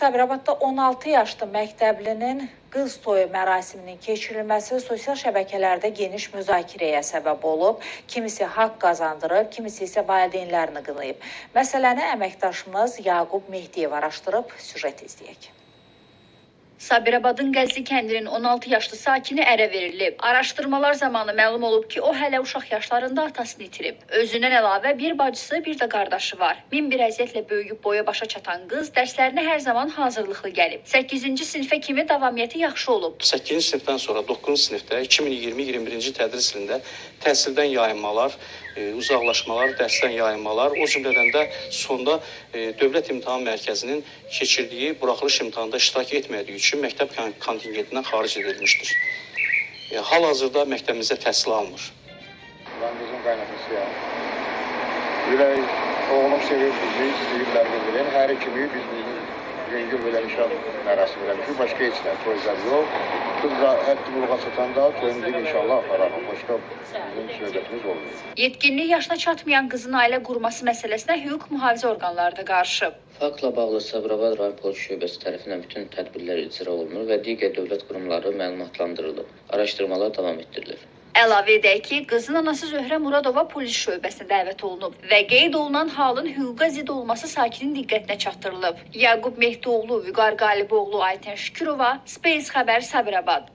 Sabirabadda 16 yaşlı məktəblinin qız toyu mərasiminin keçirilməsi sosial şəbəkələrdə geniş müzakirəyə səbəb olub. Kimisi haqq qazandırıb, kimisi isə valideynlərini qınayıb. Məsələni əməkdaşımız Yaqub Mehdiyev araşdırıb, süjet izləyək. Sabirabadın Qəzli kəndinin 16 yaşlı sakini ərə verilib. Araşdırmalar zamanı məlum olub ki, o hələ uşaq yaşlarında atasını itirib. Özündən əlavə bir bacısı, bir də qardaşı var. Min bir əziyyətlə böyüyüb boya başa çatan qız dərslərinə hər zaman hazırlıqlı gəlib. 8-ci sinifə kimi davamiyyəti yaxşı olub. 8-ci sinifdən sonra 9-cu sinifdə 2020-21-ci tədris ilində təhsildən yayınmalar, e, uzaqlaşmalar, dərsdən yayınmalar, o cümlədən də sonda e, Dövlət İmtahan Mərkəzinin keçirdiyi buraxılış imtahanında iştirak etmədiyi üçün məktəb kon- kontingentindən xaric edilmişdir. E, Hal-hazırda məktəbimizdə təhsil almır. Ben kızın kaynatısıyam. Ürək, oğlum sevir bizi, istəyirlər bir-birini. Hər ikimiz biz bizim yüngül belə nişan mərasimi eləmişik. Başqa heç nə, toylar yox. Da həddi buluğa çatanda toyumuzu inşallah apararıq. Başqa bizim söhbətimiz olmuyor. Yetkinlik yaşına çatmayan qızın ailə qurması məsələsinə hüquq mühafizə orqanları da qarışıb. Faktla bağlı Sabirabad rayon polis şöbəsi tərəfindən bütün tədbirlər icra olunur və digər dövlət qurumları məlumatlandırılıb. Araşdırmalar davam etdirilir. Əlavə edək ki, qızın anası Zöhrə Muradova polis şöbəsinə dəvət olunub və qeyd olunan halın hüquqa zidd olması sakinin diqqətinə çatdırılıb. Yaqub Mehdioğlu, Vüqar Qaliboğlu, Aytən Şükürova, Space xəbər Sabirabad.